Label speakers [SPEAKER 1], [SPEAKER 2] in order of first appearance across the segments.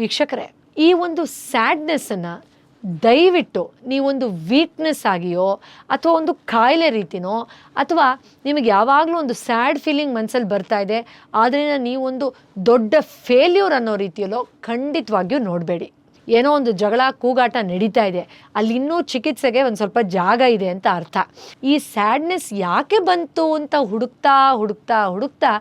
[SPEAKER 1] ವೀಕ್ಷಕರೇ, ಈ ಒಂದು ಸ್ಯಾಡ್ನೆಸ್ಸನ್ನು ದಯವಿಟ್ಟು ನೀವೊಂದು ವೀಕ್ನೆಸ್ ಆಗಿಯೋ ಅಥವಾ ಒಂದು ಕಾಯಿಲೆ ರೀತಿನೋ ಅಥವಾ ನಿಮಗೆ ಯಾವಾಗಲೂ ಒಂದು ಸ್ಯಾಡ್ ಫೀಲಿಂಗ್ ಮನಸ್ಸಲ್ಲಿ ಬರ್ತಾ ಇದೆ ಆದ್ದರಿಂದ ನೀವೊಂದು ದೊಡ್ಡ ಫೇಲ್ಯೂರ್ ಅನ್ನೋ ರೀತಿಯಲ್ಲೋ ಖಂಡಿತವಾಗಿಯೂ ನೋಡಬೇಡಿ. ಏನೋ ಒಂದು ಜಗಳ, ಕೂಗಾಟ ನಡೀತಾ ಇದೆ, ಅಲ್ಲಿ ಇನ್ನೂ ಚಿಕಿತ್ಸೆಗೆ ಒಂದು ಸ್ವಲ್ಪ ಜಾಗ ಇದೆ ಅಂತ ಅರ್ಥ. ಈ ಸ್ಯಾಡ್ನೆಸ್ ಯಾಕೆ ಬಂತು ಅಂತ ಹುಡುಕ್ತಾ ಹುಡುಕ್ತಾ ಹುಡುಕ್ತಾ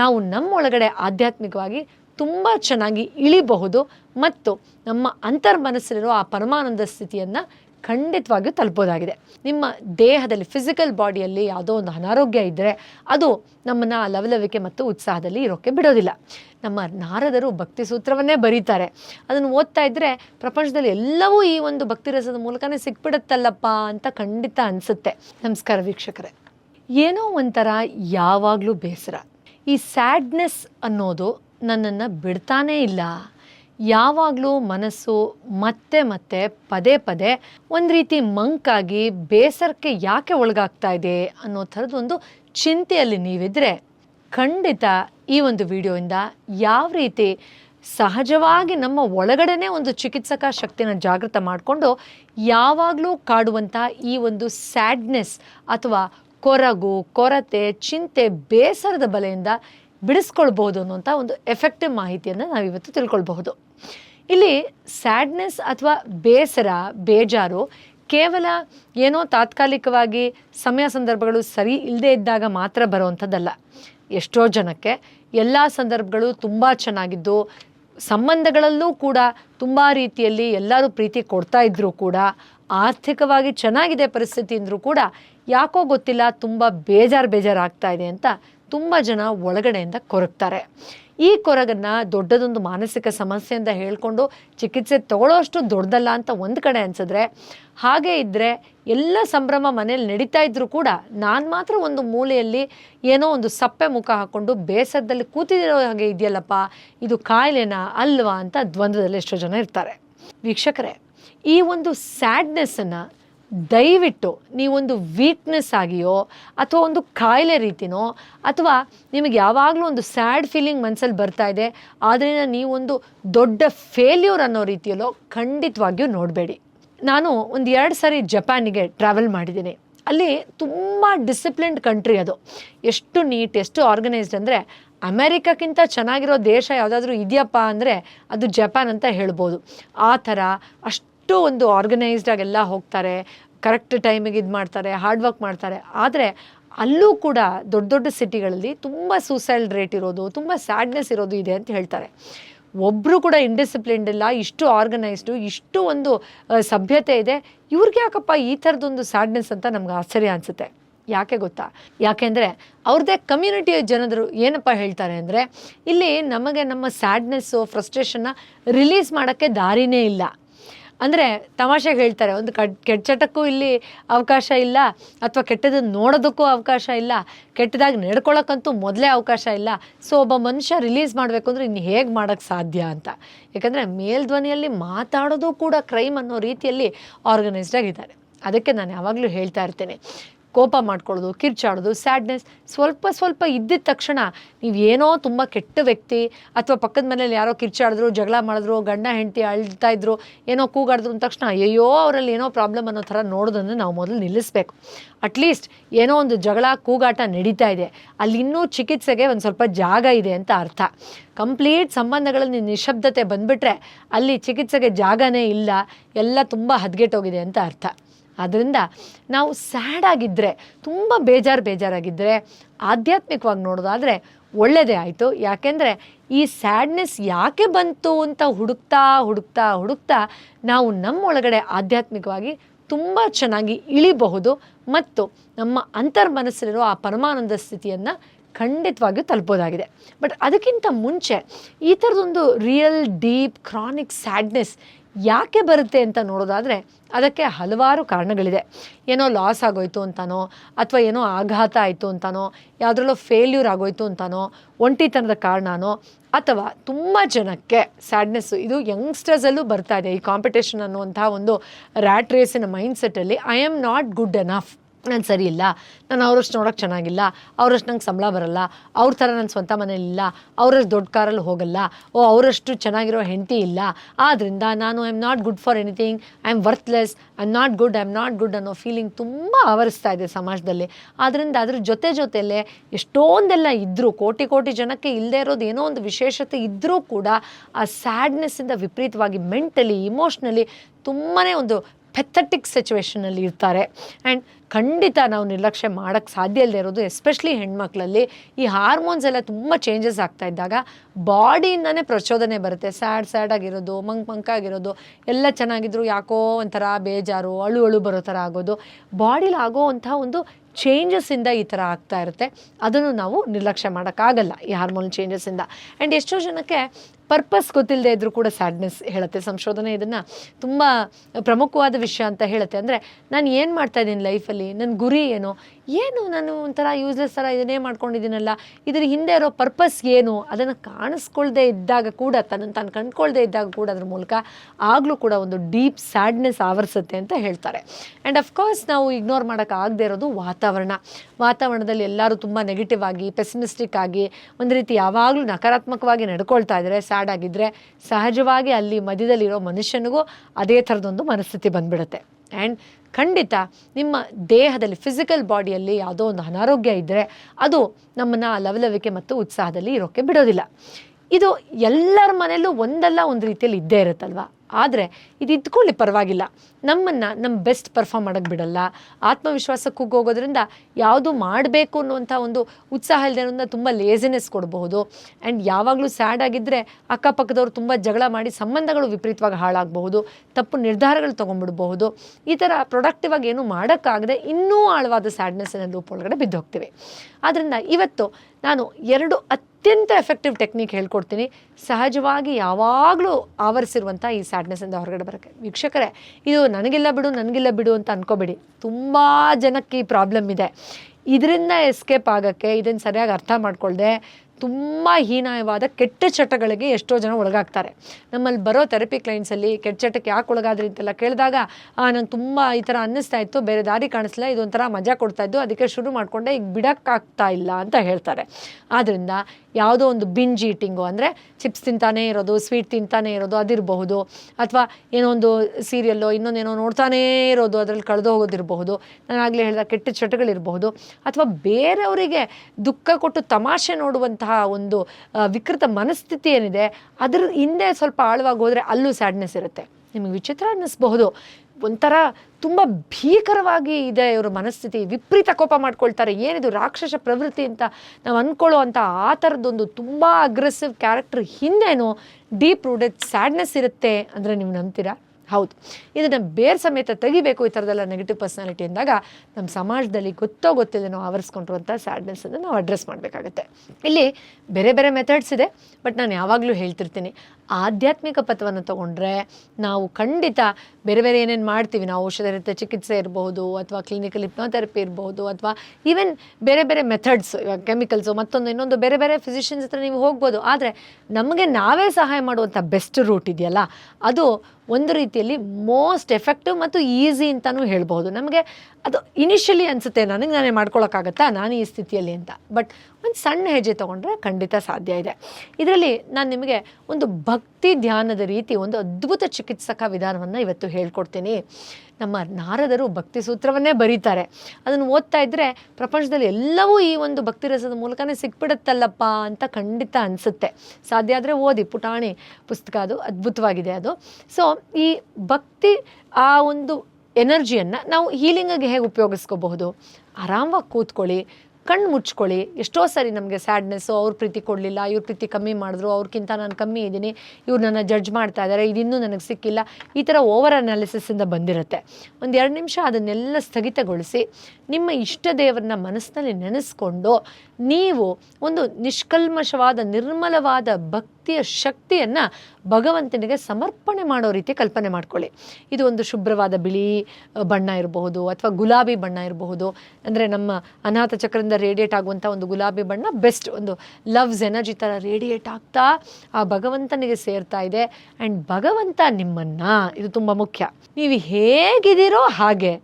[SPEAKER 1] ನಾವು ನಮ್ಮೊಳಗಡೆ ಆಧ್ಯಾತ್ಮಿಕವಾಗಿ ತುಂಬ ಚೆನ್ನಾಗಿ ಇಳಿಬಹುದು ಮತ್ತು ನಮ್ಮ ಅಂತರ್ಮನಸ್ಸಲ್ಲಿರೋ ಆ ಪರಮಾನಂದ ಸ್ಥಿತಿಯನ್ನು ಖಂಡಿತವಾಗಿಯೂ ತಲುಪೋದಾಗಿದೆ. ನಿಮ್ಮ ದೇಹದಲ್ಲಿ ಫಿಸಿಕಲ್ ಬಾಡಿಯಲ್ಲಿ ಯಾವುದೋ ಒಂದು ಅನಾರೋಗ್ಯ ಇದ್ದರೆ ಅದು ನಮ್ಮನ್ನು ಲವಲವಿಕೆ ಮತ್ತು ಉತ್ಸಾಹದಲ್ಲಿ ಇರೋಕ್ಕೆ ಬಿಡೋದಿಲ್ಲ. ನಮ್ಮ ನಾರದರು ಭಕ್ತಿ ಸೂತ್ರವನ್ನೇ ಬರೀತಾರೆ. ಅದನ್ನು ಓದ್ತಾ ಇದ್ದರೆ ಪ್ರಪಂಚದಲ್ಲಿ ಎಲ್ಲವೂ ಈ ಒಂದು ಭಕ್ತಿ ರಸದ ಮೂಲಕನೇ ಸಿಕ್ಬಿಡುತ್ತಲ್ಲಪ್ಪ ಅಂತ ಖಂಡಿತ ಅನಿಸುತ್ತೆ. ನಮಸ್ಕಾರ ವೀಕ್ಷಕರೇ. ಏನೋ ಒಂಥರ ಯಾವಾಗಲೂ ಬೇಸರ. ಈ ಸ್ಯಾಡ್ನೆಸ್ ಅನ್ನೋದು ನನ್ನನ್ನು ಬಿಡ್ತಾನೇ ಇಲ್ಲ. ಯಾವಾಗಲೂ ಮನಸ್ಸು ಮತ್ತೆ ಮತ್ತೆ ಪದೇ ಪದೇ ಒಂದು ರೀತಿ ಮಂಕಾಗಿ ಬೇಸರಕ್ಕೆ ಯಾಕೆ ಒಳಗಾಗ್ತಾ ಇದೆ ಅನ್ನೋ ಥರದೊಂದು ಚಿಂತೆಯಲ್ಲಿ ನೀವಿದ್ರೆ ಖಂಡಿತ ಈ ಒಂದು ವಿಡಿಯೋಯಿಂದ ಯಾವ ರೀತಿ ಸಹಜವಾಗಿ ನಮ್ಮ ಒಳಗಡೆನೇ ಒಂದು ಚಿಕಿತ್ಸಕ ಶಕ್ತಿನ ಜಾಗೃತ ಮಾಡಿಕೊಂಡು ಯಾವಾಗಲೂ ಕಾಡುವಂಥ ಈ ಒಂದು ಸ್ಯಾಡ್ನೆಸ್ ಅಥವಾ ಕೊರಗು, ಕೊರತೆ, ಚಿಂತೆ, ಬೇಸರದ ಬಲೆಯಿಂದ ಬಿಡಿಸ್ಕೊಳ್ಬೋದು ಅನ್ನುವಂಥ ಒಂದು ಎಫೆಕ್ಟಿವ್ ಮಾಹಿತಿಯನ್ನು ನಾವಿವತ್ತು ತಿಳ್ಕೊಳ್ಬಹುದು. ಇಲ್ಲಿ ಸ್ಯಾಡ್ನೆಸ್ ಅಥವಾ ಬೇಸರ, ಬೇಜಾರು ಕೇವಲ ಏನೋ ತಾತ್ಕಾಲಿಕವಾಗಿ ಸಮಯ ಸಂದರ್ಭಗಳು ಸರಿ ಇಲ್ಲದೇ ಇದ್ದಾಗ ಮಾತ್ರ ಬರುವಂಥದ್ದಲ್ಲ. ಎಷ್ಟೋ ಜನಕ್ಕೆ ಎಲ್ಲ ಸಂದರ್ಭಗಳು ತುಂಬ ಚೆನ್ನಾಗಿದ್ದು, ಸಂಬಂಧಗಳಲ್ಲೂ ಕೂಡ ತುಂಬ ರೀತಿಯಲ್ಲಿ ಎಲ್ಲರೂ ಪ್ರೀತಿ ಕೊಡ್ತಾ ಇದ್ದರೂ ಕೂಡ, ಆರ್ಥಿಕವಾಗಿ ಚೆನ್ನಾಗಿದೆ ಪರಿಸ್ಥಿತಿ ಅಂದರೂ ಕೂಡ ಯಾಕೋ ಗೊತ್ತಿಲ್ಲ ತುಂಬ ಬೇಜಾರು ಬೇಜಾರಾಗ್ತಾಯಿದೆ ಆಗ್ತಾ ಇದೆ ಅಂತ ತುಂಬ ಜನ ಒಳಗಡೆಯಿಂದ ಕೊರಗ್ತಾರೆ. ಈ ಕೊರಗನ್ನು ದೊಡ್ಡದೊಂದು ಮಾನಸಿಕ ಸಮಸ್ಯೆ ಅಂತ ಹೇಳ್ಕೊಂಡು ಚಿಕಿತ್ಸೆ ತಗೊಳ್ಳೋಷ್ಟು ದೊಡ್ಡದಲ್ಲ ಅಂತ ಒಂದು ಕಡೆ ಅನಿಸಿದ್ರೆ, ಹಾಗೆ ಇದ್ದರೆ ಎಲ್ಲ ಸಂಭ್ರಮ ಮನೇಲಿ ನಡೀತಾ ಇದ್ದರೂ ಕೂಡ ನಾನು ಮಾತ್ರ ಒಂದು ಮೂಲೆಯಲ್ಲಿ ಏನೋ ಒಂದು ಸಪ್ಪೆ ಮುಖ ಹಾಕ್ಕೊಂಡು ಬೇಸರದಲ್ಲಿ ಕೂತಿರೋ ಹಾಗೆ ಇದೆಯಲ್ಲಪ್ಪ, ಇದು ಕಾಯಿಲೆನಾ ಅಲ್ವಾ ಅಂತ ದ್ವಂದ್ವದಲ್ಲಿ ಎಷ್ಟೋ ಜನ ಇರ್ತಾರೆ. ವೀಕ್ಷಕರೇ, ಈ ಒಂದು ಸ್ಯಾಡ್ನೆಸ್ಸನ್ನು ದಯವಿಟ್ಟು ನೀವೊಂದು ವೀಕ್ನೆಸ್ ಆಗಿಯೋ ಅಥವಾ ಒಂದು ಕಾಯಿಲೆ ರೀತಿನೋ ಅಥವಾ ನಿಮಗೆ ಯಾವಾಗಲೂ ಒಂದು ಸ್ಯಾಡ್ ಫೀಲಿಂಗ್ ಮನಸ್ಸಲ್ಲಿ ಬರ್ತಾ ಇದೆ ಆದ್ದರಿಂದ ನೀವೊಂದು ದೊಡ್ಡ ಫೇಲ್ಯೂರ್ ಅನ್ನೋ ರೀತಿಯಲ್ಲೋ ಖಂಡಿತವಾಗಿಯೂ ನೋಡಬೇಡಿ. ನಾನು ಒಂದು ಎರಡು ಸಾರಿ ಜಪಾನಿಗೆ ಟ್ರಾವೆಲ್ ಮಾಡಿದ್ದೀನಿ. ಅಲ್ಲಿ ತುಂಬ ಡಿಸಿಪ್ಲಿನ್ಡ್ ಕಂಟ್ರಿ ಅದು. ಎಷ್ಟು ನೀಟ್ ಎಷ್ಟು ಆರ್ಗನೈಸ್ಡ್ ಅಂದರೆ ಅಮೇರಿಕಕ್ಕಿಂತ ಚೆನ್ನಾಗಿರೋ ದೇಶ ಯಾವುದಾದ್ರೂ ಇದೆಯಪ್ಪ ಅಂದರೆ ಅದು ಜಪಾನ್ ಅಂತ ಹೇಳ್ಬೋದು. ಆ ಥರ ಅಷ್ಟು ಅಷ್ಟು ಒಂದು ಆರ್ಗನೈಸ್ಡ್ ಆಗೆಲ್ಲ ಹೋಗ್ತಾರೆ ಕರೆಕ್ಟ್ ಟೈಮಿಗೆ ಇದು ಮಾಡ್ತಾರೆ ಹಾರ್ಡ್ ವರ್ಕ್ ಮಾಡ್ತಾರೆ. ಆದರೆ ಅಲ್ಲೂ ಕೂಡ ದೊಡ್ಡ ದೊಡ್ಡ ಸಿಟಿಗಳಲ್ಲಿ ತುಂಬ ಸೂಸೈಡ್ ರೇಟ್ ಇರೋದು, ತುಂಬ ಸ್ಯಾಡ್ನೆಸ್ ಇರೋದು ಇದೆ ಅಂತ ಹೇಳ್ತಾರೆ. ಒಬ್ಬರು ಕೂಡ ಇಂಡಿಸಿಪ್ಲಿನ್ಡ್ ಇಲ್ಲ, ಇಷ್ಟು ಆರ್ಗನೈಸ್ಡು ಇಷ್ಟು ಒಂದು ಸಭ್ಯತೆ ಇದೆ, ಇವ್ರಿಗೆ ಯಾಕಪ್ಪ ಈ ಥರದೊಂದು ಸ್ಯಾಡ್ನೆಸ್ ಅಂತ ನಮ್ಗೆ ಆಶ್ಚರ್ಯ ಅನಿಸುತ್ತೆ? ಯಾಕೆ ಗೊತ್ತಾ? ಯಾಕೆಂದರೆ ಅವ್ರದ್ದೇ ಕಮ್ಯುನಿಟಿಯ ಜನರು ಏನಪ್ಪ ಹೇಳ್ತಾರೆ ಅಂದರೆ, ಇಲ್ಲಿ ನಮಗೆ ನಮ್ಮ ಸ್ಯಾಡ್ನೆಸ್ಸು ಫ್ರಸ್ಟ್ರೇಷನ್ನ ರಿಲೀಸ್ ಮಾಡೋಕ್ಕೆ ದಾರಿನೇ ಇಲ್ಲ. ಅಂದರೆ ತಮಾಷೆಗೆ ಹೇಳ್ತಾರೆ, ಒಂದು ಕಡ್, ಕೆಟ್ಟ ಚಟಕ್ಕೂ ಇಲ್ಲಿ ಅವಕಾಶ ಇಲ್ಲ, ಅಥವಾ ಕೆಟ್ಟದನ್ನು ನೋಡೋದಕ್ಕೂ ಅವಕಾಶ ಇಲ್ಲ, ಕೆಟ್ಟದಾಗಿ ನಡ್ಕೊಳ್ಳೋಕ್ಕಂತೂ ಮೊದಲೇ ಅವಕಾಶ ಇಲ್ಲ, ಸೊ ಒಬ್ಬ ಮನುಷ್ಯ ರಿಲೀಸ್ ಮಾಡಬೇಕು ಅಂದರೆ ಇನ್ನು ಹೇಗೆ ಮಾಡೋಕ್ಕೆ ಸಾಧ್ಯ ಅಂತ. ಯಾಕಂದರೆ ಮೇಲ್ಧ್ವನಿಯಲ್ಲಿ ಮಾತಾಡೋದು ಕೂಡ ಕ್ರೈಮ್ ಅನ್ನೋ ರೀತಿಯಲ್ಲಿ ಆರ್ಗನೈಸ್ಡ್ ಆಗಿದ್ದಾರೆ. ಅದಕ್ಕೆ ನಾನು ಯಾವಾಗಲೂ ಹೇಳ್ತಾ ಇರ್ತೇನೆ. ಕೋಪ ಮಾಡ್ಕೊಳ್ಳೋದು, ಕಿರ್ಚಾಡೋದು ಸ್ಯಾಡ್ನೆಸ್ ಸ್ವಲ್ಪ ಸ್ವಲ್ಪ ಇದ್ದಿದ್ದ ತಕ್ಷಣ ನೀವು ಏನೋ ತುಂಬ ಕೆಟ್ಟ ವ್ಯಕ್ತಿ ಅಥವಾ ಪಕ್ಕದ ಮನೇಲಿ ಯಾರೋ ಕಿರ್ಚಾಡಿದ್ರು, ಜಗಳ ಮಾಡಿದ್ರು, ಗಂಡ, ಹೆಂಡತಿ ಅಳ್ತಾ ಇದ್ರು, ಏನೋ ಕೂಗಾಡಿದ್ರು ಅಂದ ತಕ್ಷಣ ಅಯ್ಯೋ ಅವರಲ್ಲಿ ಏನೋ ಪ್ರಾಬ್ಲಮ್ ಅನ್ನೋ ಥರ ನೋಡೋದನ್ನು ನಾವು ಮೊದಲು ನಿಲ್ಲಿಸಬೇಕು. ಅಟ್ಲೀಸ್ಟ್ ಏನೋ ಒಂದು ಜಗಳ, ಕೂಗಾಟ ನಡೀತಾ ಇದೆ. ಅಲ್ಲಿ ಇನ್ನೂ ಚಿಕಿತ್ಸೆಗೆ ಒಂದು ಸ್ವಲ್ಪ ಜಾಗ ಇದೆ ಅಂತ ಅರ್ಥ. ಕಂಪ್ಲೀಟ್ ಸಂಬಂಧಗಳಲ್ಲಿ ನಿಶಬ್ದತೆ ಬಂದುಬಿಟ್ರೆ ಅಲ್ಲಿ ಚಿಕಿತ್ಸೆಗೆ ಜಾಗನೇ ಇಲ್ಲ, ಎಲ್ಲ ತುಂಬ ಹದಗೆಟ್ಟೋಗಿದೆ ಅಂತ ಅರ್ಥ. ಆದ್ದರಿಂದ ನಾವು ಸ್ಯಾಡ್ ಆಗಿದ್ದರೆ ತುಂಬ ಬೇಜಾರು ಬೇಜಾರಾಗಿದ್ದರೆ ಆಧ್ಯಾತ್ಮಿಕವಾಗಿ ನೋಡೋದಾದರೆ ಒಳ್ಳೆಯದೇ ಆಯಿತು. ಯಾಕೆಂದರೆ ಈ ಸ್ಯಾಡ್ನೆಸ್ ಯಾಕೆ ಬಂತು ಅಂತ ಹುಡುಕ್ತಾ ಹುಡುಕ್ತಾ ಹುಡುಕ್ತಾ ನಾವು ನಮ್ಮೊಳಗಡೆ ಆಧ್ಯಾತ್ಮಿಕವಾಗಿ ತುಂಬ ಚೆನ್ನಾಗಿ ಇಳಿಬಹುದು ಮತ್ತು ನಮ್ಮ ಅಂತರ್ಮನಸ್ಸಲ್ಲಿರೋ ಆ ಪರಮಾನಂದ ಸ್ಥಿತಿಯನ್ನು ಖಂಡಿತವಾಗಿಯೂ ತಲುಪೋದಾಗಿದೆ. ಬಟ್ ಅದಕ್ಕಿಂತ ಮುಂಚೆ ಈ ಥರದೊಂದು ರಿಯಲ್ ಡೀಪ್ ಕ್ರಾನಿಕ್ ಸ್ಯಾಡ್ನೆಸ್ ಯಾಕೆ ಬರುತ್ತೆ ಅಂತ ನೋಡೋದಾದರೆ ಅದಕ್ಕೆ ಹಲವಾರು ಕಾರಣಗಳಿದೆ. ಏನೋ ಲಾಸ್ ಆಗೋಯ್ತು ಅಂತಾನೋ, ಅಥವಾ ಏನೋ ಆಘಾತ ಆಯಿತು ಅಂತಾನೋ, ಯಾವುದ್ರಲ್ಲೋ ಫೇಲ್ಯೂರ್ ಆಗೋಯ್ತು ಅಂತಾನೋ, ಒಂಟಿತನದ ಕಾರಣನೋ, ಅಥವಾ ತುಂಬ ಜನಕ್ಕೆ ಸ್ಯಾಡ್ನೆಸ್ಸು ಇದು ಯಂಗ್ಸ್ಟರ್ಸಲ್ಲೂ ಬರ್ತಾ ಇದೆ ಈ ಕಾಂಪಿಟೇಷನ್ ಅನ್ನುವಂಥ ಒಂದು ರ್ಯಾಟ್ ರೇಸಿನ ಮೈಂಡ್ಸೆಟ್ಟಲ್ಲಿ I am not good enough ನಾನು ಸರಿ ಇಲ್ಲ. ನಾನು ಅವರಷ್ಟು ನೋಡೋಕ್ಕೆ ಚೆನ್ನಾಗಿಲ್ಲ. ಅವರಷ್ಟು ನಂಗೆ ಸಂಬಳ ಬರಲ್ಲ. ಅವ್ರ ಥರ ನನ್ನ ಸ್ವಂತ ಮನೇಲಿಲ್ಲ ಅವರಷ್ಟು ದೊಡ್ಡ ಕಾರಲ್ಲಿ ಹೋಗಲ್ಲ. ಓ, ಅವರಷ್ಟು ಚೆನ್ನಾಗಿರೋ ಹೆಂಡತಿ ಇಲ್ಲ. ಆದ್ದರಿಂದ ನಾನು I am not good for anything. I am worthless. I am not good. I am not good ಅನ್ನೋ ಫೀಲಿಂಗ್ ತುಂಬ ಆವರಿಸ್ತಾ ಇದೆ ಸಮಾಜದಲ್ಲಿ. ಆದ್ದರಿಂದ ಅದ್ರ ಜೊತೆ ಜೊತೆಯಲ್ಲೇ ಎಷ್ಟೊಂದೆಲ್ಲ ಇದ್ದರೂ ಕೋಟಿ ಕೋಟಿ ಜನಕ್ಕೆ ಇಲ್ಲದೆ ಇರೋದು ಏನೋ ಒಂದು ವಿಶೇಷತೆ ಇದ್ದರೂ ಕೂಡ ಆ ಸ್ಯಾಡ್ನೆಸ್ಸಿಂದ ವಿಪರೀತವಾಗಿ ಮೆಂಟಲಿ ಇಮೋಷ್ನಲಿ ತುಂಬಾ ಒಂದು ಪೆಥಟಿಕ್ ಸಿಚುವೇಷನಲ್ಲಿ ಇರ್ತಾರೆ. ಆ್ಯಂಡ್ ಖಂಡಿತ ನಾವು ನಿರ್ಲಕ್ಷ್ಯ ಮಾಡೋಕ್ಕೆ ಸಾಧ್ಯ ಇಲ್ಲದೆ ಇರೋದು ಎಸ್ಪೆಷಲಿ ಹೆಣ್ಮಕ್ಳಲ್ಲಿ ಈ ಹಾರ್ಮೋನ್ಸ್ ಎಲ್ಲ ತುಂಬ ಚೇಂಜಸ್ ಆಗ್ತಾ ಇದ್ದಾಗ ಬಾಡಿಯಿಂದನೇ ಪ್ರಚೋದನೆ ಬರುತ್ತೆ. ಸ್ಯಾಡ್ ಸ್ಯಾಡ್ ಆಗಿರೋದು, ಮಂಕ್ ಆಗಿರೋದು, ಎಲ್ಲ ಚೆನ್ನಾಗಿದ್ರು ಯಾಕೋ ಒಂಥರ ಬೇಜಾರು, ಅಳು ಅಳು ಬರೋ ಥರ ಆಗೋದು. ಬಾಡಿಲಿ ಆಗೋ ಅಂಥ ಒಂದು ಚೇಂಜಸ್ಸಿಂದ ಈ ಥರ ಆಗ್ತಾ ಇರುತ್ತೆ. ಅದನ್ನು ನಾವು ನಿರ್ಲಕ್ಷ್ಯ ಮಾಡೋಕ್ಕಾಗಲ್ಲ ಈ ಹಾರ್ಮೋನ್ ಚೇಂಜಸ್ಸಿಂದ ಆ್ಯಂಡ್ ಎಷ್ಟೋ ಜನಕ್ಕೆ ಪರ್ಪಸ್ ಗೊತ್ತಿಲ್ಲದೆ ಇದ್ದರೂ ಕೂಡ ಸ್ಯಾಡ್ನೆಸ್ ಹೇಳುತ್ತೆ. ಸಂಶೋಧನೆ ಇದನ್ನು ತುಂಬ ಪ್ರಮುಖವಾದ ವಿಷಯ ಅಂತ ಹೇಳುತ್ತೆ. ಅಂದರೆ ನಾನು ಏನು ಮಾಡ್ತಾ ಇದ್ದೀನಿ ಲೈಫಲ್ಲಿ ನನ್ನ ಗುರಿ ಏನು? ಏನು ನಾನು ಒಂಥರ ಯೂಸ್ಲೆಸ್ ಥರ ಇದನ್ನೇ ಮಾಡ್ಕೊಂಡಿದ್ದೀನಲ್ಲ? ಇದ್ರ ಹಿಂದೆ ಇರೋ ಪರ್ಪಸ್ ಏನು? ಅದನ್ನು ಕಾಣಿಸ್ಕೊಳ್ದೇ ಇದ್ದಾಗ ಕೂಡ, ತನ್ನ ತಾನು ಕಂಡ್ಕೊಳ್ದೇ ಇದ್ದಾಗ ಕೂಡ ಅದ್ರ ಮೂಲಕ ಆಗಲೂ ಕೂಡ ಒಂದು ಡೀಪ್ ಸ್ಯಾಡ್ನೆಸ್ ಆವರಿಸುತ್ತೆ ಅಂತ ಹೇಳ್ತಾರೆ. ಆ್ಯಂಡ್ ಅಫ್ಕೋರ್ಸ್ ನಾವು ಇಗ್ನೋರ್ ಮಾಡೋಕ್ಕಾಗದೇ ಇರೋದು ವಾತಾವರಣ. ವಾತಾವರಣದಲ್ಲಿ ಎಲ್ಲರೂ ತುಂಬ ನೆಗೆಟಿವ್ ಆಗಿ ಪೆಸಿಮಿಸ್ಟಿಕ್ ಆಗಿ, ಒಂದು ರೀತಿ ಯಾವಾಗಲೂ ನಕಾರಾತ್ಮಕವಾಗಿ ನಡ್ಕೊಳ್ತಾ ಇದ್ದಾರೆ ಸ್ಯಾಡ್ ಆಗಿದ್ದರೆ ಸಹಜವಾಗಿ ಅಲ್ಲಿ ಮಧ್ಯದಲ್ಲಿರೋ ಮನುಷ್ಯನಿಗೂ ಅದೇ ಥರದೊಂದು ಮನಸ್ಥಿತಿ ಬಂದ್ಬಿಡುತ್ತೆ. ಆ್ಯಂಡ್ ಖಂಡಿತ ನಿಮ್ಮ ದೇಹದಲ್ಲಿ ಫಿಸಿಕಲ್ ಬಾಡಿಯಲ್ಲಿ ಯಾವುದೋ ಒಂದು ಅನಾರೋಗ್ಯ ಇದ್ದರೆ ಅದು ನಮ್ಮನ್ನು ಲವಲವಿಕೆ ಮತ್ತು ಉತ್ಸಾಹದಲ್ಲಿ ಇರೋಕ್ಕೆ ಬಿಡೋದಿಲ್ಲ. ಇದು ಎಲ್ಲರ ಮನೆಯಲ್ಲೂ ಒಂದಲ್ಲ ಒಂದು ರೀತಿಯಲ್ಲಿ ಇದ್ದೇ ಇರುತ್ತಲ್ವ? ಆದರೆ ಇದು ಇದ್ಕೊಳ್ಳಿ ಪರವಾಗಿಲ್ಲ. ನಮ್ಮನ್ನು ನಮ್ಮ ಬೆಸ್ಟ್ ಪರ್ಫಾರ್ಮ್ ಮಾಡೋಕ್ಕೆ ಬಿಡಲ್ಲ. ಆತ್ಮವಿಶ್ವಾಸ ಕುಗ್ಗೋಗೋದ್ರಿಂದ ಯಾವುದು ಮಾಡಬೇಕು ಅನ್ನುವಂಥ ಒಂದು ಉತ್ಸಾಹ ಇಲ್ಲದೆ ತುಂಬ ಲೇಸಿನೆಸ್ ಕೊಡಬಹುದು. ಆ್ಯಂಡ್ ಯಾವಾಗಲೂ ಸ್ಯಾಡ್ ಆಗಿದ್ದರೆ ಅಕ್ಕಪಕ್ಕದವ್ರು ತುಂಬ ಜಗಳ ಮಾಡಿ ಸಂಬಂಧಗಳು ವಿಪರೀತವಾಗಿ ಹಾಳಾಗಬಹುದು. ತಪ್ಪು ನಿರ್ಧಾರಗಳು ತೊಗೊಂಡ್ಬಿಡ್ಬಹುದು. ಈ ಥರ ಪ್ರೊಡಕ್ಟಿವ್ ಆಗಿ ಏನು ಮಾಡೋಕ್ಕಾಗದೆ ಇನ್ನೂ ಆಳವಾದ ಸ್ಯಾಡ್ನೆಸ್ ಲೂಪ್ ಒಳಗಡೆ ಬಿದ್ದು ಹೋಗ್ತೀವಿ ಆದ್ದರಿಂದ ಇವತ್ತು ನಾನು ಎರಡು ಅತ್ಯಂತ ಎಫೆಕ್ಟಿವ್ ಟೆಕ್ನಿಕ್ ಹೇಳ್ಕೊಡ್ತೀನಿ. ಸಹಜವಾಗಿ ಯಾವಾಗಲೂ ಆವರಿಸಿರುವಂಥ ಈ ಸ್ಯಾಡ್ನೆಸ್ಸಿಂದ ಹೊರಗಡೆ ಬರೋಕ್ಕೆ. ವೀಕ್ಷಕರೇ, ಇದು ನನಗಿಲ್ಲ ಬಿಡು ನನಗಿಲ್ಲ ಬಿಡು ಅಂತ ಅನ್ಕೋಬೇಡಿ. ತುಂಬ ಜನಕ್ಕೆ ಈ ಪ್ರಾಬ್ಲಮ್ ಇದೆ. ಇದರಿಂದ ಎಸ್ಕೇಪ್ ಆಗೋಕ್ಕೆ, ಇದನ್ನು ಸರಿಯಾಗಿ ಅರ್ಥ ಮಾಡ್ಕೊಳ್ದೆ ತುಂಬ ಹೀನಾಯವಾದ ಕೆಟ್ಟ ಚಟಗಳಿಗೆ ಎಷ್ಟೋ ಜನ ಒಳಗಾಗ್ತಾರೆ. ನಮ್ಮಲ್ಲಿ ಬರೋ ಥೆರಪಿ ಕ್ಲೈಂಟ್ಸಲ್ಲಿ ಕೆಟ್ಟ ಚಟಕ್ಕೆ ಯಾಕೆ ಒಳಗಾದ್ರಿ ಅಂತೆಲ್ಲ ಕೇಳಿದಾಗ ನಂಗೆ ತುಂಬ ಈ ಥರ ಅನ್ನಿಸ್ತಾ ಇತ್ತು, ಬೇರೆ ದಾರಿ ಕಾಣಿಸ್ಲಿಲ್ಲ, ಇದೊಂಥರ ಮಜಾ ಕೊಡ್ತಾ ಇದ್ದು, ಅದಕ್ಕೆ ಶುರು ಮಾಡಿಕೊಂಡೆ, ಈಗ ಬಿಡೋಕ್ಕಾಗ್ತಾ ಇಲ್ಲ, ಅಂತ ಹೇಳ್ತಾರೆ. ಆದ್ದರಿಂದ ಯಾವುದೋ ಒಂದು ಬಿಂಜ್ ಈಟಿಂಗು ಅಂದರೆ ಚಿಪ್ಸ್ ತಿಂತಾನೇ ಇರೋದು ಸ್ವೀಟ್ ತಿಂತಾನೇ ಇರೋದು ಅದಿರಬಹುದು. ಅಥವಾ ಏನೋ ಒಂದು ಸೀರಿಯಲ್ಲೋ ಇನ್ನೊಂದೇನೋ ನೋಡ್ತಾನೇ ಇರೋದು, ಅದರಲ್ಲಿ ಕಳೆದು ಹೋಗೋದಿರಬಹುದು. ನಾನು ಆಗಲೇ ಹೇಳಿದ ಕೆಟ್ಟ ಚಟಗಳಿರಬಹುದು. ಅಥವಾ ಬೇರೆಯವರಿಗೆ ದುಃಖ ಕೊಟ್ಟು ತಮಾಷೆ ನೋಡುವಂತಹ ಒಂದು ವಿಕೃತ ಮನಸ್ಥಿತಿ ಏನಿದೆ, ಅದ್ರ ಹಿಂದೆ ಸ್ವಲ್ಪ ಆಳವಾಗಿ ಹೋದರೆ ಅಲ್ಲೂ ಸ್ಯಾಡ್ನೆಸ್ ಇರುತ್ತೆ. ನಿಮಗೆ ವಿಚಿತ್ರ ಅನ್ನಿಸ್ಬಹುದು. ಒಂಥರ ತುಂಬ ಭೀಕರವಾಗಿ ಇದೆ ಇವ್ರ ಮನಸ್ಥಿತಿ. ವಿಪರೀತ ಕೋಪ ಮಾಡ್ಕೊಳ್ತಾರೆ. ಏನಿದು ರಾಕ್ಷಸ ಪ್ರವೃತ್ತಿ ಅಂತ ನಾವು ಅಂದ್ಕೊಳ್ಳೋ ಅಂಥ ಆ ಥರದ್ದೊಂದು ತುಂಬ ಅಗ್ರೆಸಿವ್ ಕ್ಯಾರೆಕ್ಟರ್ ಹಿಂದೆನೋ ಡೀಪ್ ರೂಡೆಡ್ ಸ್ಯಾಡ್ನೆಸ್ ಇರುತ್ತೆ ಅಂದರೆ ನೀವು ನಂಬ್ತೀರಾ? ಹೌದು. ಇದನ್ನು ಬೇರೆ ಸಮೇತ ತೆಗಿಬೇಕು ಈ ಥರದೆಲ್ಲ ನೆಗೆಟಿವ್ ಪರ್ಸ್ನಾಲಿಟಿ ಅಂದಾಗ ನಮ್ಮ ಸಮಾಜದಲ್ಲಿ ಗೊತ್ತೋ ಗೊತ್ತಿಲ್ಲನೋ ಆವರಿಸ್ಕೊಂಡಿರುವಂಥ ಸ್ಯಾಡ್ನೆಸ್ಸನ್ನು ನಾವು ಅಡ್ರೆಸ್ ಮಾಡಬೇಕಾಗತ್ತೆ. ಇಲ್ಲಿ ಬೇರೆ ಬೇರೆ ಮೆಥಡ್ಸ್ ಇದೆ ಬಟ್ ನಾನು ಯಾವಾಗಲೂ ಹೇಳ್ತಿರ್ತೀನಿ. ಆಧ್ಯಾತ್ಮಿಕ ಪಥವನ್ನು ತಗೊಂಡ್ರೆ ನಾವು ಖಂಡಿತ ಬೇರೆ ಬೇರೆ ಏನೇನು ಮಾಡ್ತೀವಿ, ನಾವು ಔಷಧ ರೀತಿಯ ಚಿಕಿತ್ಸೆ ಇರಬಹುದು ಅಥವಾ ಕ್ಲಿನಿಕಲ್ ಹಿಪ್ನೋಥೆರಪಿ ಇರಬಹುದು ಅಥವಾ ಈವನ್ ಬೇರೆ ಬೇರೆ ಮೆಥಡ್ಸ್ ಇವಾಗ ಕೆಮಿಕಲ್ಸು ಮತ್ತೊಂದು ಇನ್ನೊಂದು ಬೇರೆ ಬೇರೆ ಫಿಸಿಷಿಯನ್ಸ್ ಹತ್ರ ನೀವು ಹೋಗ್ಬೋದು. ಆದರೆ ನಮಗೆ ನಾವೇ ಸಹಾಯ ಮಾಡುವಂಥ ಬೆಸ್ಟ್ ರೂಟ್ ಇದೆಯಲ್ಲ, ಅದು ಒಂದು ರೀತಿಯಲ್ಲಿ ಮೋಸ್ಟ್ ಎಫೆಕ್ಟಿವ್ ಮತ್ತು ಈಸಿ ಅಂತಲೂ ಹೇಳ್ಬೋದು. ನಮಗೆ ಅದು ಇನಿಷಿಯಲಿ ಅನಿಸುತ್ತೆ, ನನಗೆ ನಾನೇ ಮಾಡ್ಕೊಳ್ಳೋಕ್ಕಾಗತ್ತಾ ನಾನು ಈ ಸ್ಥಿತಿಯಲ್ಲಿ ಅಂತ. ಬಟ್ ಒಂದು ಸಣ್ಣ ಹೆಜ್ಜೆ ತೊಗೊಂಡ್ರೆ ಖಂಡಿತ ಸಾಧ್ಯ ಇದೆ. ಇದರಲ್ಲಿ ನಾನು ನಿಮಗೆ ಒಂದು ಭಕ್ತಿ ಧ್ಯಾನದ ರೀತಿ ಒಂದು ಅದ್ಭುತ ಚಿಕಿತ್ಸಕ ವಿಧಾನವನ್ನು ಇವತ್ತು ಹೇಳ್ಕೊಡ್ತೀನಿ. ನಮ್ಮ ನಾರದರು ಭಕ್ತಿ ಸೂತ್ರವನ್ನೇ ಬರೀತಾರೆ. ಅದನ್ನು ಓದ್ತಾ ಇದ್ದರೆ ಪ್ರಪಂಚದಲ್ಲಿ ಎಲ್ಲವೂ ಈ ಒಂದು ಭಕ್ತಿ ರಸದ ಮೂಲಕನೇ ಸಿಕ್ಬಿಡುತ್ತಲ್ಲಪ್ಪ ಅಂತ ಖಂಡಿತ ಅನಿಸುತ್ತೆ. ಸಾಧ್ಯ ಆದರೆ ಓದಿ. ಪುಟಾಣಿ ಪುಸ್ತಕ ಅದು ಅದ್ಭುತವಾಗಿದೆ ಅದು. ಸೊ ಈ ಭಕ್ತಿ ಆ ಒಂದು ಎನರ್ಜಿಯನ್ನು ನಾವು ಹೀಲಿಂಗಿಗೆ ಹೇಗೆ ಉಪಯೋಗಿಸ್ಕೋಬಹುದು? ಆರಾಮವಾಗಿ ಕೂತ್ಕೊಳ್ಳಿ. ಕಣ್ಣು ಮುಚ್ಕೊಳ್ಳಿ. ಎಷ್ಟೋ ಸರಿ ನಮಗೆ ಸ್ಯಾಡ್ನೆಸ್ಸು ಅವ್ರ ಪ್ರೀತಿ ಕೊಡಲಿಲ್ಲ, ಇವ್ರ ಪ್ರೀತಿ ಕಮ್ಮಿ ಮಾಡಿದ್ರು ಅವ್ರಿಗಿಂತ ನಾನು ಕಮ್ಮಿ ಇದ್ದೀನಿ, ಇವ್ರು ನನ್ನ ಜಡ್ಜ್ ಮಾಡ್ತಾ ಇದ್ದಾರೆ ಇದಿನ್ನೂ ನನಗೆ ಸಿಕ್ಕಿಲ್ಲ. ಈ ಥರ ಓವರ್ ಅನಾಲಿಸಿಸಿಂದ ಬಂದಿರುತ್ತೆ. ಒಂದು ಎರಡು ನಿಮಿಷ ಅದನ್ನೆಲ್ಲ ಸ್ಥಗಿತಗೊಳಿಸಿ ನಿಮ್ಮ ಇಷ್ಟ ದೇವರನ್ನ ಮನಸ್ಸಿನಲ್ಲಿ ನೆನೆಸ್ಕೊಂಡು ನೀವು ಒಂದು ನಿಷ್ಕಲ್ಮಶವಾದ, ನಿರ್ಮಲವಾದ ಭಕ್ತಿಯ ಶಕ್ತಿಯನ್ನು ಭಗವಂತನಿಗೆ ಸಮರ್ಪಣೆ ಮಾಡೋ ರೀತಿ ಕಲ್ಪನೆ ಮಾಡ್ಕೊಳ್ಳಿ. ಇದು ಒಂದು ಶುಭ್ರವಾದ ಬಿಳಿ ಬಣ್ಣ ಇರಬಹುದು ಅಥವಾ ಗುಲಾಬಿ ಬಣ್ಣ ಇರಬಹುದು. ಅಂದರೆ ನಮ್ಮ ಅನಾಥ ಚಕ್ರದಿಂದ ರೇಡಿಯೇಟ್ ಆಗುವಂಥ ಒಂದು ಗುಲಾಬಿ ಬಣ್ಣ ಬೆಸ್ಟ್, ಒಂದು ಲವ್ಸ್ ಎನರ್ಜಿ ಥರ ರೇಡಿಯೇಟ್ ಆಗ್ತಾ ಆ ಭಗವಂತನಿಗೆ ಸೇರ್ತಾ ಇದೆ. ಆ್ಯಂಡ್ ಭಗವಂತ ನಿಮ್ಮನ್ನು, ಇದು ತುಂಬ ಮುಖ್ಯ, ನೀವು ಹೇಗಿದ್ದೀರೋ ಹಾಗೆ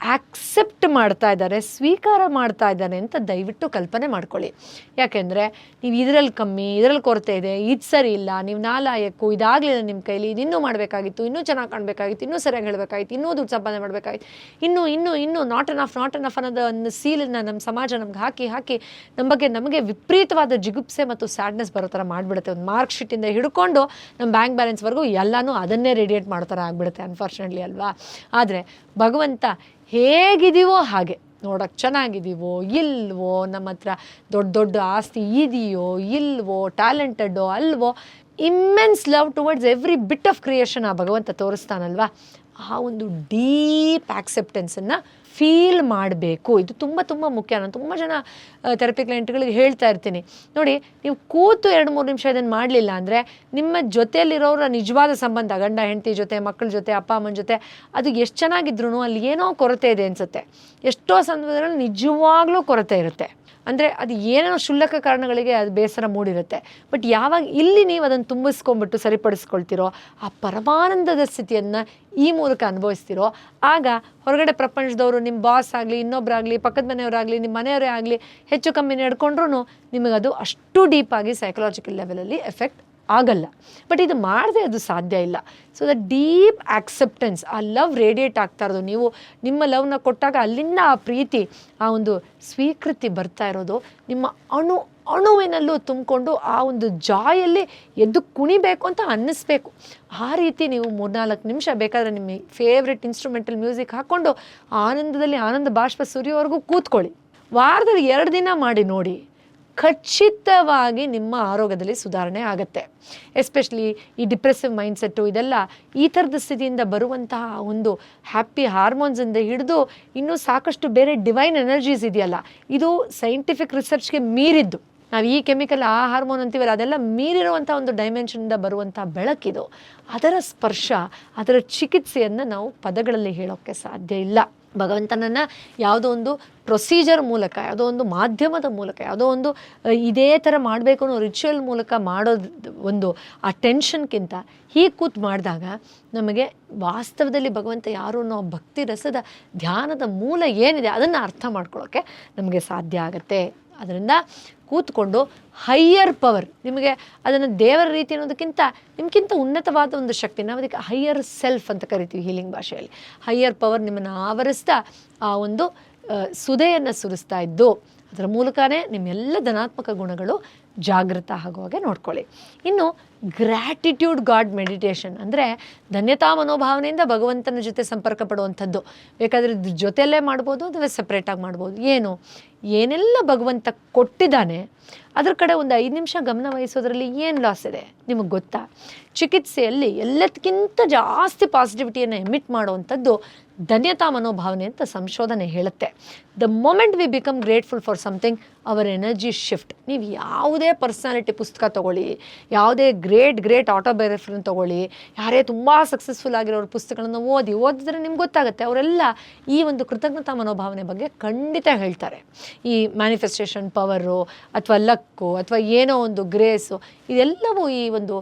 [SPEAKER 1] ಆಕ್ಸೆಪ್ಟ್ ಮಾಡ್ತಾ ಇದ್ದಾರೆ, ಸ್ವೀಕಾರ ಮಾಡ್ತಾ ಇದ್ದಾರೆ ಅಂತ ದಯವಿಟ್ಟು ಕಲ್ಪನೆ ಮಾಡ್ಕೊಳ್ಳಿ. ಯಾಕೆಂದರೆ ನೀವು ಇದರಲ್ಲಿ ಕಮ್ಮಿ, ಇದರಲ್ಲಿ ಕೊರತೆ ಇದೆ, ಇದು ಸರಿ ಇಲ್ಲ, ನೀವು ನಾಲಾಯಕ್ಕು, ಇದಾಗಲಿಲ್ಲ ನಿಮ್ಮ ಕೈಲಿ ಇನ್ನೂ ಮಾಡಬೇಕಾಗಿತ್ತು, ಇನ್ನೂ ಚೆನ್ನಾಗಿ ಕಾಣಬೇಕಾಗಿತ್ತು, ಇನ್ನೂ ಸರಿಯಾಗಿ ಹೇಳಬೇಕಾಗಿತ್ತು, ಇನ್ನೂ ದುಡ್ಡು ಸಂಪಾದನೆ ಮಾಡಬೇಕಾಗಿತ್ತು, ಇನ್ನೂ ಇನ್ನೂ ಇನ್ನೂ ನಾಟ್ ಅನಫ್ ನಾಟ್ ಅನಫ್ ಅನ್ನೋದು ಒಂದು ಸೀಲನ್ನು ನಮ್ಮ ಸಮಾಜ ನಮ್ಗೆ ಹಾಕಿ ಹಾಕಿ ನಮ್ಮ ಬಗ್ಗೆ ನಮಗೆ ವಿಪರೀತವಾದ ಜಿಗುಪ್ಸೆ ಮತ್ತು ಸ್ಯಾಡ್ನೆಸ್ ಬರೋ ಥರ ಮಾಡಿಬಿಡುತ್ತೆ. ಒಂದು ಮಾರ್ಕ್ ಶೀಟಿಂದ ಹಿಡ್ಕೊಂಡು ನಮ್ಮ ಬ್ಯಾಂಕ್ ಬ್ಯಾಲೆನ್ಸ್ವರೆಗೂ ಎಲ್ಲನೂ ಅದನ್ನೇ ರೇಡಿಯೇಟ್ ಮಾಡ್ತಾರೆ ಆಗಿಬಿಡುತ್ತೆ ಅನ್ಫಾರ್ಚುನೇಟ್ಲಿ ಅಲ್ವಾ? ಆದರೆ ಭಗವಂತ ಹೇಗಿದೀವೋ ಹಾಗೆ. ನೋಡೋಕ್ಕೆ ಚೆನ್ನಾಗಿದ್ದೀವೋ ಇಲ್ವೋ, ನಮ್ಮ ಹತ್ರ ದೊಡ್ಡ ದೊಡ್ಡ ಆಸ್ತಿ ಇದೆಯೋ, ಇಲ್ವೋ, ಟ್ಯಾಲೆಂಟೆಡ್ಡೋ, ಅಲ್ವೋ immense love towards every bit of creation ಆ ಭಗವಂತ ತೋರಿಸ್ತಾನಲ್ವಾ? ಆ ಒಂದು ಡೀಪ್ ಆಕ್ಸೆಪ್ಟೆನ್ಸನ್ನು ಫೀಲ್ ಮಾಡಬೇಕು. ಇದು ತುಂಬ ತುಂಬ ಮುಖ್ಯ. ನಾನು ತುಂಬ ಜನ ಥೆರಪಿ ಕ್ಲೈಂಟ್ಗಳಿಗೆ ಹೇಳ್ತಾ ಇರ್ತೀನಿ. ನೋಡಿ, ನೀವು ಕೂತು ಎರಡು, ಮೂರು ನಿಮಿಷ ಇದನ್ನು ಮಾಡಲಿಲ್ಲ ಅಂದರೆ ನಿಮ್ಮ ಜೊತೆಯಲ್ಲಿರೋರ ನಿಜವಾದ ಸಂಬಂಧ, ಗಂಡ, ಹೆಂಡತಿ ಜೊತೆ, ಮಕ್ಕಳ ಜೊತೆ, ಅಪ್ಪ, ಅಮ್ಮನ ಜೊತೆ, ಅದು ಎಷ್ಟು ಚೆನ್ನಾಗಿದ್ರು ಅಲ್ಲಿ ಏನೋ ಕೊರತೆ ಇದೆ ಅನಿಸುತ್ತೆ. ಎಷ್ಟೋ ಸಂದರ್ಭದಲ್ಲಿ ನಿಜವಾಗ್ಲೂ ಕೊರತೆ ಇರುತ್ತೆ. ಅಂದರೆ ಅದು ಏನೇನೋ ಕ್ಷುಲ್ಲಕ ಕಾರಣಗಳಿಗೆ ಅದು ಬೇಸರ ಮೂಡಿರುತ್ತೆ. ಬಟ್ ಯಾವಾಗ ಇಲ್ಲಿ ನೀವು ಅದನ್ನು ತುಂಬಿಸ್ಕೊಂಡ್ಬಿಟ್ಟು ಸರಿಪಡಿಸ್ಕೊಳ್ತಿರೋ, ಆ ಪರಮಾನಂದದ ಸ್ಥಿತಿಯನ್ನು ಈ ಮೂಲಕ ಅನುಭವಿಸ್ತಿರೋ, ಆಗ ಹೊರಗಡೆ ಪ್ರಪಂಚದವರು ನಿಮ್ಮ ಬಾಸ್ ಆಗಲಿ ಇನ್ನೊಬ್ಬರಾಗಲಿ ಪಕ್ಕದ ಮನೆಯವರಾಗಲಿ ನಿಮ್ಮ ಮನೆಯವರೇ ಆಗಲಿ, ಹೆಚ್ಚು ಕಮ್ಮಿ ನಡ್ಕೊಂಡ್ರೂ ನಿಮಗದು ಅಷ್ಟು ಡೀಪಾಗಿ ಸೈಕಲಾಜಿಕಲ್ ಲೆವೆಲಲ್ಲಿ ಎಫೆಕ್ಟ್ ಆಗಲ್ಲ. ಬಟ್ ಇದು ಮಾಡದೆ ಅದು ಸಾಧ್ಯ ಇಲ್ಲ. ಸೊ ದ ಡೀಪ್ ಆಕ್ಸೆಪ್ಟೆನ್ಸ್ ಆ ಲವ್ ರೇಡಿಯೇಟ್ ಆಗ್ತಾ ಇರೋದು. ನೀವು ನಿಮ್ಮ ಲವ್ನ ಕೊಟ್ಟಾಗ ಅಲ್ಲಿಂದ ಆ ಪ್ರೀತಿ, ಆ ಒಂದು ಸ್ವೀಕೃತಿ ಬರ್ತಾ ಇರೋದು. ನಿಮ್ಮ ಅಣು, ಅಣುವಿನಲ್ಲೂ ತುಂಬಿಕೊಂಡು ಆ ಒಂದು ಜಾಯಲ್ಲಿ ಎದ್ದು ಕುಣಿಬೇಕು ಅಂತ ಅನ್ನಿಸ್ಬೇಕು. ಆ ರೀತಿ ನೀವು ಮೂರ್ನಾಲ್ಕು ನಿಮಿಷ ಬೇಕಾದರೆ ನಿಮ್ಮ ಫೇವ್ರೆಟ್ ಇನ್ಸ್ಟ್ರೂಮೆಂಟಲ್ ಮ್ಯೂಸಿಕ್ ಹಾಕ್ಕೊಂಡು ಆನಂದದಲ್ಲಿ ಆನಂದ ಬಾಷ್ಪ ಸುರಿಯೋವರೆಗೂ ಕೂತ್ಕೊಳ್ಳಿ. ವಾರದಲ್ಲಿ ಎರಡು ದಿನ ಮಾಡಿ ನೋಡಿ. ಖಚಿತವಾಗಿ ನಿಮ್ಮ ಆರೋಗ್ಯದಲ್ಲಿ ಸುಧಾರಣೆ ಆಗುತ್ತೆ. ಎಸ್ಪೆಷಲಿ ಈ ಡಿಪ್ರೆಸಿವ್ ಮೈಂಡ್ಸೆಟ್ಟು ಇದೆಲ್ಲ ಈ ಥರದ ಸ್ಥಿತಿಯಿಂದ ಬರುವಂತಹ ಒಂದು ಹ್ಯಾಪಿ ಹಾರ್ಮೋನ್ಸಿಂದ ಹಿಡಿದು ಇನ್ನೂ ಸಾಕಷ್ಟು ಬೇರೆ ಡಿವೈನ್ ಎನರ್ಜೀಸ್ ಇದೆಯಲ್ಲ, ಇದು ಸೈಂಟಿಫಿಕ್ ರಿಸರ್ಚ್ಗೆ ಮೀರಿದ್ದು. ನಾವು ಈ ಕೆಮಿಕಲ್ ಆ ಹಾರ್ಮೋನ್ ಅಂತೀವಲ್ಲ, ಅದೆಲ್ಲ ಮೀರಿರುವಂಥ ಒಂದು ಡೈಮೆನ್ಷನಿಂದ ಬರುವಂಥ ಬೆಳಕಿದು. ಅದರ ಸ್ಪರ್ಶ, ಅದರ ಚಿಕಿತ್ಸೆಯನ್ನು ನಾವು ಪದಗಳಲ್ಲಿ ಹೇಳೋಕ್ಕೆ ಸಾಧ್ಯ ಇಲ್ಲ. ಭಗವಂತನನ್ನು ಯಾವುದೋ ಒಂದು ಪ್ರೊಸೀಜರ್ ಮೂಲಕ, ಯಾವುದೋ ಒಂದು ಮಾಧ್ಯಮದ ಮೂಲಕ, ಯಾವುದೋ ಒಂದು ಇದೇ ಥರ ಮಾಡಬೇಕು ಅನ್ನೋ ರಿಚುವಲ್ ಮೂಲಕ ಮಾಡೋದು ಒಂದು ಆ ಟೆನ್ಷನ್ಗಿಂತ ಹೀಗೆ ಕೂತು ಮಾಡಿದಾಗ ನಮಗೆ ವಾಸ್ತವದಲ್ಲಿ ಭಗವಂತ ಯಾರು ಅನ್ನೋ ಭಕ್ತಿ ರಸದ ಧ್ಯಾನದ ಮೂಲ ಏನಿದೆ ಅದನ್ನು ಅರ್ಥ ಮಾಡ್ಕೊಳ್ಳೋಕ್ಕೆ ನಮಗೆ ಸಾಧ್ಯ ಆಗುತ್ತೆ. ಅದರಿಂದ ಕೂತ್ಕೊಂಡು ಹೈಯರ್ ಪವರ್ ನಿಮಗೆ ಅದನ್ನು ದೇವರ ರೀತಿ ಅನ್ನೋದಕ್ಕಿಂತ, ನಿಮ್ಗಿಂತ ಉನ್ನತವಾದ ಒಂದು ಶಕ್ತಿ. ನಾವು ಅದಕ್ಕೆ ಹೈಯರ್ ಸೆಲ್ಫ್ ಅಂತ ಕರಿತೀವಿ ಹೀಲಿಂಗ್ ಭಾಷೆಯಲ್ಲಿ. ಹೈಯರ್ ಪವರ್ ನಿಮ್ಮನ್ನು ಆವರಿಸ್ತಾ ಆ ಒಂದು ಸುದೆಯನ್ನು ಸುರಿಸ್ತಾ ಇದ್ದು, ಅದರ ಮೂಲಕನೇ ನಿಮ್ಮೆಲ್ಲ ಧನಾತ್ಮಕ ಗುಣಗಳು ಜಾಗೃತ ಆಗುವಾಗೆ ನೋಡ್ಕೊಳ್ಳಿ. ಇನ್ನು ಗ್ರ್ಯಾಟಿಟ್ಯೂಡ್ ಗಾಡ್ ಮೆಡಿಟೇಷನ್ ಅಂದರೆ ಧನ್ಯತಾ ಮನೋಭಾವನೆಯಿಂದ ಭಗವಂತನ ಜೊತೆ ಸಂಪರ್ಕ ಪಡುವಂಥದ್ದು. ಬೇಕಾದರೆ ಜೊತೆಯಲ್ಲೇ ಮಾಡ್ಬೋದು ಅಥವಾ ಸಪ್ರೇಟಾಗಿ ಮಾಡ್ಬೋದು. ಏನು? ಏನೆಲ್ಲ ಭಗವಂತ ಕೊಟ್ಟಿದ್ದಾನೆ, ಅದ್ರ ಕಡೆ ಒಂದು ಐದು ನಿಮಿಷ ಗಮನ ವಹಿಸೋದ್ರಲ್ಲಿ ಏನು ಲಾಸ್ ಇದೆ? ನಿಮಗೆ ಗೊತ್ತಾ? ಚಿಕಿತ್ಸೆಯಲ್ಲಿ ಎಲ್ಲದಕ್ಕಿಂತ ಜಾಸ್ತಿ ಪಾಸಿಟಿವಿಟಿಯನ್ನು ಎಮಿಟ್ ಮಾಡುವಂಥದ್ದು ಧನ್ಯತಾ ಮನೋಭಾವನೆ ಅಂತ ಸಂಶೋಧನೆ ಹೇಳುತ್ತೆ. The moment we become grateful for something our energy shift ನೀವು ಯಾವುದೇ ಪರ್ಸನಾಲಿಟಿ ಪುಸ್ತಕ ತೊಗೊಳ್ಳಿ, ಯಾವುದೇ ಗ್ರೇಟ್ ಗ್ರೇಟ್ ಆಟೋಬಯೋಗ್ರಫಿನ ತೊಗೊಳ್ಳಿ, ಯಾರೇ ತುಂಬ ಸಕ್ಸಸ್ಫುಲ್ ಆಗಿರೋರ ಪುಸ್ತಕಗಳನ್ನು ಓದಿ, ಓದಿದ್ರೆ ನಿಮ್ಗೆ ಗೊತ್ತಾಗುತ್ತೆ, ಅವರೆಲ್ಲ ಈ ಒಂದು ಕೃತಜ್ಞತಾ ಮನೋಭಾವನೆ ಬಗ್ಗೆ ಖಂಡಿತ ಹೇಳ್ತಾರೆ. ಈ ಮ್ಯಾನಿಫೆಸ್ಟೇಷನ್ ಪವರು ಅಥವಾ ಲಕ್ಕು ಅಥವಾ ಏನೋ ಒಂದು ಗ್ರೇಸು ಇದೆಲ್ಲವೂ ಈ ಒಂದು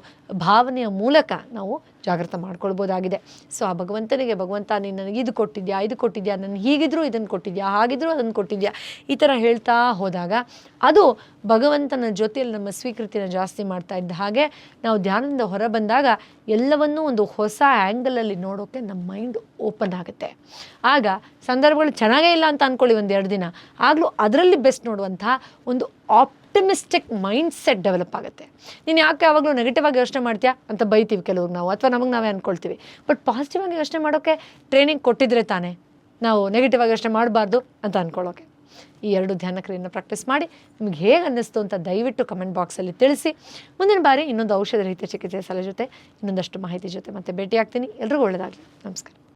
[SPEAKER 1] ಭಾವನೆಯ ಮೂಲಕ ನಾವು ಜಾಗೃತ ಮಾಡ್ಕೊಳ್ಬೋದಾಗಿದೆ. ಸೊ ಆ ಭಗವಂತನಿಗೆ ಭಗವಂತ ನೀನು ನನಗೆ ಇದು ಕೊಟ್ಟಿದ್ಯಾ ಇದು ಕೊಟ್ಟಿದ್ಯಾ ನನಗೆ ಹೀಗಿದ್ರೂ ಇದನ್ನು ಕೊಟ್ಟಿದ್ಯಾ, ಹಾಗಿದ್ರೂ ಅದನ್ನು ಕೊಟ್ಟಿದ್ಯಾ, ಈ ಥರ ಹೇಳ್ತಾ ಹೋದಾಗ ಅದು ಭಗವಂತನ ಜೊತೆಯಲ್ಲಿ ನಮ್ಮ ಸ್ವೀಕೃತಿನ ಜಾಸ್ತಿ ಮಾಡ್ತಾ ಇದ್ದ ಹಾಗೆ ನಾವು ಧ್ಯಾನದಿಂದ ಹೊರ ಬಂದಾಗ ಎಲ್ಲವನ್ನೂ ಒಂದು ಹೊಸ ಆ್ಯಂಗಲಲ್ಲಿ ನೋಡೋಕ್ಕೆ ನಮ್ಮ ಮೈಂಡ್ ಓಪನ್ ಆಗುತ್ತೆ. ಆಗ ಸಂದರ್ಭಗಳು ಚೆನ್ನಾಗೇ ಇಲ್ಲ ಅಂತ ಅಂದ್ಕೊಳ್ಳಿ ಒಂದು ಎರಡು ದಿನ. ಆಗಲೂ ಅದರಲ್ಲಿ ಬೆಸ್ಟ್ ನೋಡುವಂಥ ಒಂದು ಆಪ್ಟಮಿಸ್ಟಿಕ್ ಮೈಂಡ್ ಸೆಟ್ ಡೆವಲಪ್ ಆಗುತ್ತೆ. ನೀನು ಯಾಕೆ ಯಾವಾಗಲೂ ನೆಗೆಟಿವ್ ಆಗಿ ಯೋಚನೆ ಮಾಡ್ತೀಯಾ ಅಂತ ಬೈತೀವಿ ಕೆಲವ್ರಿಗೆ ನಾವು, ಅಥವಾ ನಮಗೆ ನಾವೇ ಅಂದ್ಕೊಳ್ತೀವಿ ಬಟ್ ಪಾಸಿಟಿವ್ ಆಗಿ ಯೋಚನೆ ಮಾಡೋಕ್ಕೆ ಟ್ರೈನಿಂಗ್ ಕೊಟ್ಟಿದ್ರೆ ತಾನೇ ನಾವು ನೆಗೆಟಿವ್ ಆಗಿ ಯೋಚನೆ ಮಾಡಬಾರ್ದು ಅಂತ ಅಂದ್ಕೊಳ್ಳೋಕೆ ಈ ಎರಡು ಧ್ಯಾನ ಕ್ರಿಯೆಯನ್ನು ಪ್ರಾಕ್ಟೀಸ್ ಮಾಡಿ ನಿಮಗೆ ಹೇಗೆ ಅನ್ನಿಸ್ತು ಅಂತ ದಯವಿಟ್ಟು ಕಮೆಂಟ್ ಬಾಕ್ಸಲ್ಲಿ ತಿಳಿಸಿ. ಮುಂದಿನ ಬಾರಿ ಇನ್ನೊಂದು ಔಷಧ ರೀತಿಯ ಚಿಕಿತ್ಸೆ ಸಲಹೆ ಜೊತೆ ಇನ್ನೊಂದಷ್ಟು ಮಾಹಿತಿ ಜೊತೆ ಮತ್ತೆ ಭೇಟಿಯಾಗ್ತೀನಿ. ಎಲ್ರಿಗೂ ಒಳ್ಳೆಯದಾಗಲಿ ನಮಸ್ಕಾರ.